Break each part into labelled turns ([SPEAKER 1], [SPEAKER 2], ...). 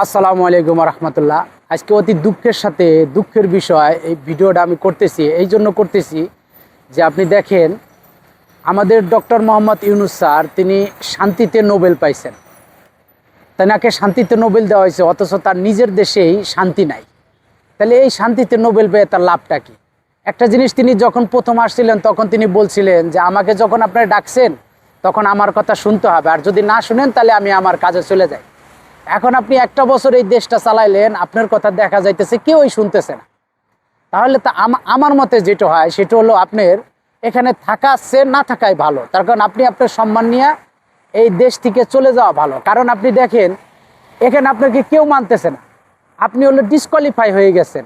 [SPEAKER 1] আসসালামু আলাইকুম রহমতুল্লাহ। আজকে অতি দুঃখের সাথে, দুঃখের বিষয় এই ভিডিওটা আমি করতেছি। এই জন্য করতেছি যে আপনি দেখেন, আমাদের ডক্টর মোহাম্মদ ইউনুস স্যার, তিনি শান্তিতে নোবেল পাইছেন। তেনাকে শান্তিতে নোবেল দেওয়া হয়েছে, অথচ তার নিজের দেশেই শান্তি নাই। তাহলে এই শান্তিতে নোবেল পেয়ে তার লাভটা কি? একটা জিনিস তিনি যখন প্রথম আসছিলেন, তখন তিনি বলছিলেন যে, আমাকে যখন আপনারা ডাকছেন, তখন আমার কথা শুনতে হবে। আর যদি না শুনেন, তাহলে আমি আমার কাজে চলে যাই। এখন আপনি একটা বছর এই দেশটা চালাইলেন, আপনার কথা দেখা যাইতেছে, কেউই শুনতেছে না। তাহলে তা আম- আমার মতে যেটা হয়, সেটা হলো আপনার এখানে থাকা সে না থাকাই ভালো। তার কারণ আপনি আপনার সম্মান নিয়ে এই দেশ থেকে চলে যাওয়া ভালো। কারণ আপনি দেখেন, এখানে আপনাকে কেউ মানতেছে না। আপনি হলো ডিসকোয়ালিফাই হয়ে গেছেন।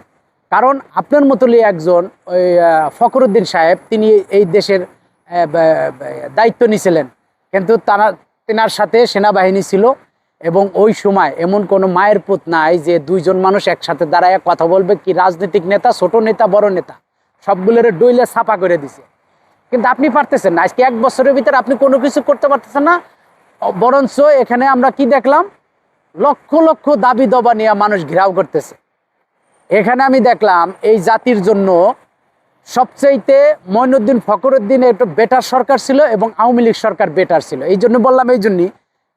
[SPEAKER 1] কারণ আপনার মতলই একজন ওই ফখরুদ্দিন সাহেব, তিনি এই দেশের দায়িত্ব নিয়েছিলেন কিন্তু তারা, তেনার সাথে সেনাবাহিনী ছিল। এবং ওই সময় এমন কোনো মায়ের পুত নাই যে দুইজন মানুষ একসাথে দাঁড়ায় কথা বলবে কি রাজনৈতিক নেতা, ছোট নেতা, বড় নেতা। সবগুলোর ডইলে ছাপা করে দিছে। কিন্তু আপনি পারতেছেন না। আজকে এক বছরের ভিতরে আপনি কোনো কিছু করতে পারতেছেন না। বরঞ্চ এখানে আমরা কি দেখলাম? লক্ষ লক্ষ দাবি দবা নিয়ে মানুষ ঘেরাও করতেছে। এখানে আমি দেখলাম এই জাতির জন্য সবচাইতে মঈনুদ্দিন ফখরুদ্দিন একটু বেটার সরকার ছিল এবং আওয়ামী লীগ সরকার বেটার ছিল। এই জন্য বললাম, এই জন্যই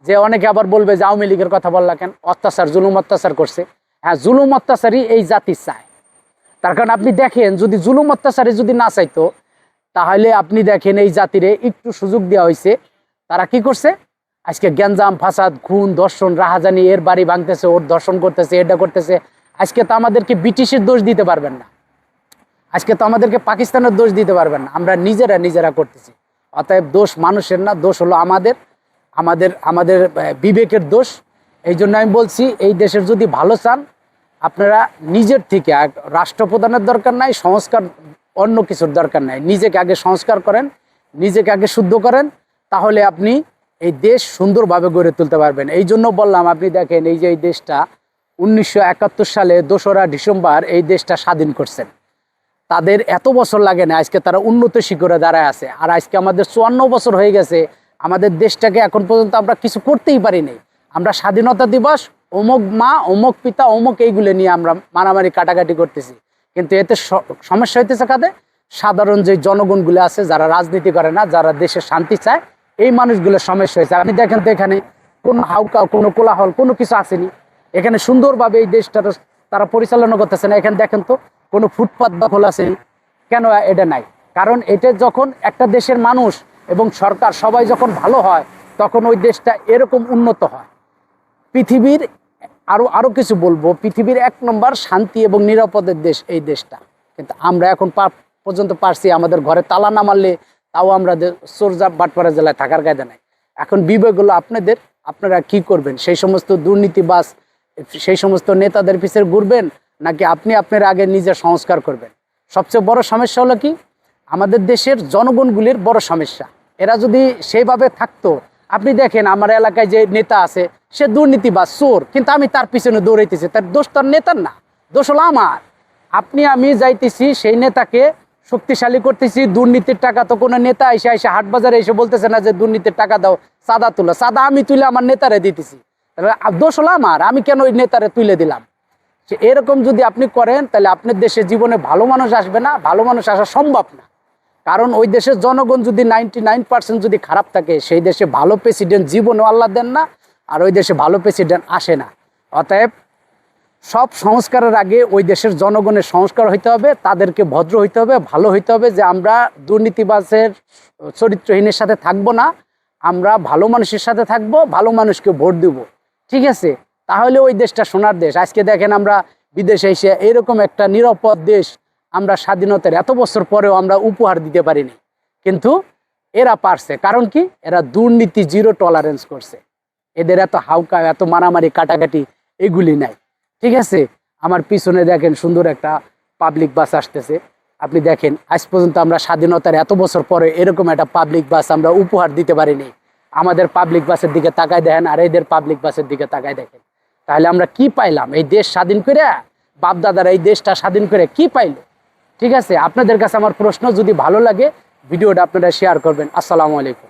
[SPEAKER 1] যে অনেকে আবার বলবে যে আওয়ামী লীগের কথা বললা কেন? অত্যাচার, জুলুম, অত্যাচার করছে। হ্যাঁ জুলুম, অত্যাচারই এই জাতি চায়। তার কারণ আপনি দেখেন, যদি জুলুম অত্যাচারে যদি না চাইতো, তাহলে আপনি দেখেন এই জাতিরে একটু সুযোগ দেওয়া হয়েছে তারা কি করছে? আজকে গ্যাঞ্জাম, ফাসাদ, খুন দর্শন রাহাজানি, এর বাড়ি ভাঙতেছে, ওর দর্শন করতেছে, এটা করতেছে। আজকে তো আমাদেরকে ব্রিটিশের দোষ দিতে পারবেন না। আজকে তো আমাদেরকে পাকিস্তানের দোষ দিতে পারবেন না। আমরা নিজেরা নিজেরা করতেছি। অতএব দোষ মানুষের না, দোষ হলো আমাদের। আমাদের আমাদের বিবেকের দোষ। এই জন্য আমি বলছি, এই দেশের যদি ভালো চান, আপনারা নিজের থেকে রাষ্ট্রপ্রধানের দরকার নাই, সংস্কার অন্য কিছুর দরকার নাই। নিজেকে আগে সংস্কার করেন, নিজেকে আগে শুদ্ধ করেন, তাহলে আপনি এই দেশ সুন্দরভাবে গড়ে তুলতে পারবেন। এই জন্য বললাম, আপনি দেখেন, এই যে এই দেশটা উনিশশো একাত্তর সালে দোসরা ডিসেম্বর এই দেশটা স্বাধীন করছেন তাদের এত বছর লাগে না, আজকে তারা উন্নত শিখরে দাঁড়ায় আছে। আর আজকে আমাদের চুয়ান্ন বছর হয়ে গেছে আমাদের দেশটাকে এখন পর্যন্ত আমরা কিছু করতেই পারিনি। আমরা স্বাধীনতা দিবস, অমুক মা, অমুক পিতা, অমুক এইগুলো নিয়ে আমরা মারামারি কাটাকাটি করতেছি। কিন্তু এতে সমস্যা হইতেছে কাদের? সাধারণ যে জনগণগুলো আছে, যারা রাজনীতি করে না, যারা দেশের শান্তি চায়, এই মানুষগুলোর সমস্যা হয়েছে আপনি দেখেন তো এখানে কোনো হাউকা, কোনো কোলাহল, কোনো কিছু আসেনি। এখানে সুন্দরভাবে এই দেশটা তারা পরিচালনা করতেছে না। এখানে দেখেন তো কোনো ফুটপাত দখল আছে কেন এটা নাই? কারণ এটা যখন একটা দেশের মানুষ এবং সরকার সবাই যখন ভালো হয়, তখন ওই দেশটা এরকম উন্নত হয়। পৃথিবীর আরও আরও কিছু বলব। পৃথিবীর এক নম্বর শান্তি এবং নিরাপদের দেশ এই দেশটা। কিন্তু আমরা এখন পা- পর্যন্ত পারছি আমাদের ঘরে তালা না মারলে, তাও আমরা সোরজা বাটপাড়া জেলায় থাকার কায়দা নাই। এখন বিবেকগুলো আপনাদের, আপনারা কি করবেন? সেই সমস্ত দুর্নীতিবাস সেই সমস্ত নেতাদের পিছিয়ে ঘুরবেন, নাকি আপনি আপনার আগে নিজে সংস্কার করবেন? সবচেয়ে বড় সমস্যা হলো কি? আমাদের দেশের জনগণগুলির বড় সমস্যা। এরা যদি সেইভাবে থাকতো, আপনি দেখেন আমার এলাকায় যে নেতা আছে, সে দুর্নীতি বা চোর, কিন্তু আমি তার পিছনে দৌড়াইতেছি। তার দোষ তার নেতার না, দোষ হলো আমার। আপনি, আমি যাইতেছি, সেই নেতাকে শক্তিশালী করতেছি, দুর্নীতির টাকা তো কোনো নেতা এসে এসে হাট বাজারে এসে বলতেছে না যে দুর্নীতির টাকা দাও সাদা তুলো। সাদা আমি তুলে আমার নেতারে দিতেছি। দোষ হলো আমার, আমি কেন ওই নেতারে তুলে দিলাম? এরকম যদি আপনি করেন, তাহলে আপনার দেশে জীবনে ভালো মানুষ আসবে না, ভালো মানুষ আসা সম্ভব না। কারণ ওই দেশের জনগণ যদি নাইনটি নাইন পার্সেন্ট যদি খারাপ থাকে, সেই দেশে ভালো প্রেসিডেন্ট জীবনও আল্লাহ দেন না, আর ওই দেশে ভালো প্রেসিডেন্ট আসে না। অতএব সব সংস্কারের আগে ওই দেশের জনগণের সংস্কার হইতে হবে, তাদেরকে ভদ্র হইতে হবে, ভালো হইতে হবে, যে আমরা দুর্নীতিবাজের চরিত্রহীনের সাথে থাকব না, আমরা ভালো মানুষের সাথে থাকব, ভালো মানুষকে ভোট দেব। ঠিক আছে? তাহলে ওই দেশটা সোনার দেশ। আজকে দেখেন আমরা বিদেশে এসে এরকম একটা নিরাপদ দেশ আমরা স্বাধীনতার এত বছর পরেও আমরা উপহার দিতে পারিনি। কিন্তু এরা পারছে। কারণ কি? এরা দুর্নীতি জিরো টলারেন্স করছে। এদের এত হাউকা, এত মারামারি, কাটাকাটি, এগুলি নাই। ঠিক আছে? আমার পিছনে দেখেন সুন্দর একটা পাবলিক বাস আসতেছে। আপনি দেখেন, আজ পর্যন্ত আমরা স্বাধীনতার এত বছর পরে এরকম একটা পাবলিক বাস আমরা উপহার দিতে পারিনি। আমাদের পাবলিক বাসের দিকে তাকায় দেখেন আর এদের পাবলিক বাসের দিকে তাকায় দেখেন। তাহলে আমরা কি পাইলাম? এই দেশ স্বাধীন করে বাপদাদারা এই দেশটা স্বাধীন করে কি পাইলো? ঠিক আছে, আপনাদের কাছে আমার প্রশ্ন, যদি ভালো লাগে, ভিডিওটা আপনারা শেয়ার করবেন। আসসালামু আলাইকুম।